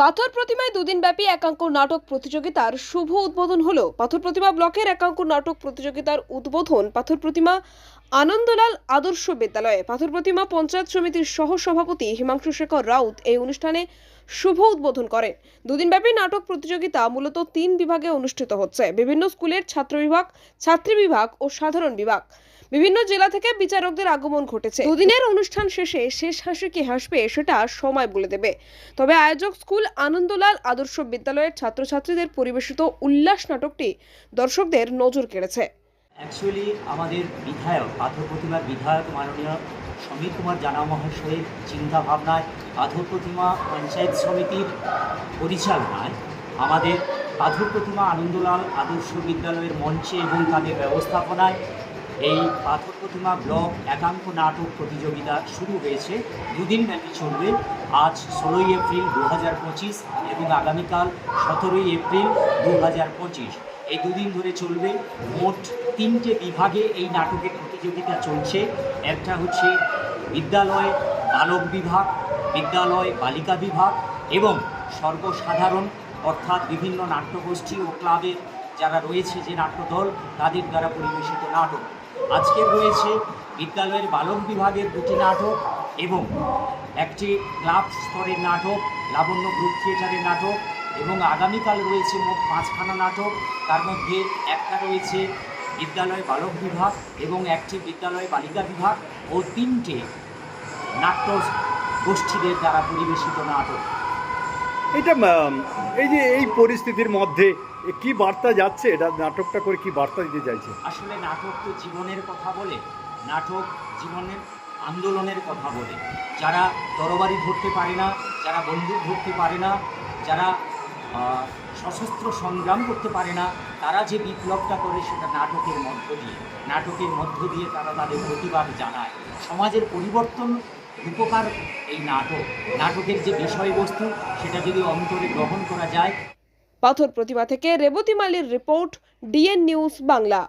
পাথর প্রতিমায় দুদিন ব্যাপী একাঙ্ক নাটক প্রতিযোগিতার শুভ উদ্বোধন হলো। পাথর প্রতিমা ব্লকের একাঙ্ক নাটক প্রতিযোগিতার উদ্বোধন পাথর প্রতিমা আনন্দলাল আদর্শ বিদ্যালয়ে পাথর প্রতিমা পঞ্চায়েত সমিতির সহ সভাপতি হিমাংশু শেখর রাউত এই অনুষ্ঠানে শুভ উদ্বোধন করেন। দুদিনব্যাপী নাটক প্রতিযোগিতা মূলত তিন বিভাগে অনুষ্ঠিত হচ্ছে। বিভিন্ন স্কুলের ছাত্র বিভাগ, ছাত্রী বিভাগ ও সাধারণ বিভাগ। বিভিন্ন জেলা থেকে বিচারকদের আগমন ঘটেছে। দুদিনের অনুষ্ঠান শেষে শেষ হাসি কি হাসবে সেটা সময় বলে দেবে। তবে আয়োজক স্কুল আনন্দলাল আদর্শ বিদ্যালয়ের ছাত্রছাত্রীদের পরিবেশিত উল্লাস নাটকটি দর্শকদের নজর কেড়েছে। অ্যাকচুয়ালি আমাদের বিধায়ক পাথর প্রতিমার বিধায়ক মাননীয় সমীর কুমার জানা মহাশয়ের চিন্তাভাবনায় পাথর প্রতিমা পঞ্চায়েত সমিতির পরিচালনায় আমাদের পাথর প্রতিমা আনন্দলাল আদর্শ বিদ্যালয়ের মঞ্চে এবং তাদের ব্যবস্থাপনায় এই পাথর প্রতিমা ব্লক একাঙ্ক নাটক প্রতিযোগিতা শুরু হয়েছে। দুদিন ব্যাপী চলবে। আজ ষোলোই এপ্রিল দু হাজার পঁচিশ এবং আগামীকাল সতেরোই এপ্রিল দু হাজার পঁচিশ। এই দুদিন ধরে চলবে মোট তিনটে বিভাগে এই নাটকের প্রতিযোগিতা চলছে। একটা হচ্ছে বিদ্যালয় বালক বিভাগ, বিদ্যালয় বালিকা বিভাগ এবং সর্বসাধারণ অর্থাৎ বিভিন্ন নাট্যগোষ্ঠী ও ক্লাবের যারা রয়েছে যে নাট্যদল, তাদের দ্বারা পরিবেশিত নাটক। আজকে রয়েছে বিদ্যালয়ের বালক বিভাগের দুটি নাটক এবং একটি ক্লাব স্তরের নাটক, লাবণ্য গ্রুপ থিয়েটারের নাটক এবং আগামীকাল রয়েছে মোট পাঁচখানা নাটক। তার মধ্যে একটা রয়েছে বিদ্যালয় বালক বিভাগ এবং একটি বিদ্যালয় বালিকা বিভাগ ও তিনটে নাট্য গোষ্ঠীদের দ্বারা পরিবেশিত নাটক। এটা এই যে এই পরিস্থিতির মধ্যে কি বার্তা যাচ্ছে? এটা নাটকটা করে কি বার্তা দিতে চাইছে? আসলে নাটক তো জীবনের কথা বলে নাটক জীবনের আন্দোলনের কথা বলে। যারা তরবারি ধরতে পারে না যারা বন্দুক ধরতে পারে না যারা সশস্ত্র সংগ্রাম করতে পারে না, তারা যে বিপ্লবটা করে সেটা নাটকের মধ্য দিয়ে। নাটকের মধ্য দিয়ে তারা তাদের প্রতিবাদ জানায়। সমাজের পরিবর্তন উপকার এই নাটক। নাটকের যে বিষয়বস্তু, সেটা যদি অন্তরে গ্রহণ করা যায়। পাথর প্রতিমা থেকে রেবতী মালির রিপোর্ট, ডিএন নিউজ বাংলা।